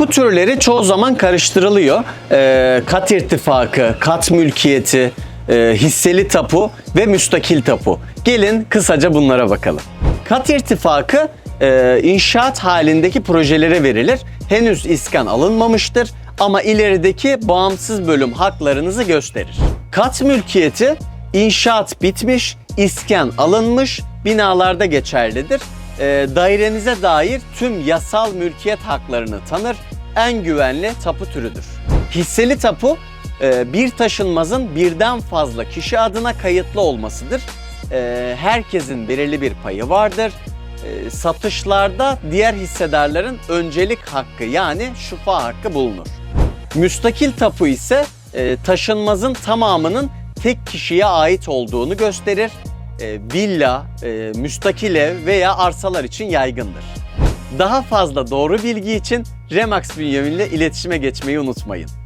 Tapu türleri çoğu zaman karıştırılıyor. Ee, kat irtifakı, kat mülkiyeti, e, hisseli tapu ve müstakil tapu. Gelin kısaca bunlara bakalım. Kat irtifakı e, inşaat halindeki projelere verilir. Henüz iskan alınmamıştır ama ilerideki bağımsız bölüm haklarınızı gösterir. Kat mülkiyeti inşaat bitmiş, iskan alınmış binalarda geçerlidir. E, dairenize dair tüm yasal mülkiyet haklarını tanır. En güvenli tapu türüdür. Hisseli tapu e, bir taşınmazın birden fazla kişi adına kayıtlı olmasıdır. E, herkesin belirli bir payı vardır. E, satışlarda diğer hissedarların öncelik hakkı yani şufa hakkı bulunur. Müstakil tapu ise e, taşınmazın tamamının tek kişiye ait olduğunu gösterir. E, villa, e, müstakil ev veya arsalar için yaygındır. Daha fazla doğru bilgi için Remax Bünyamin'le iletişime geçmeyi unutmayın.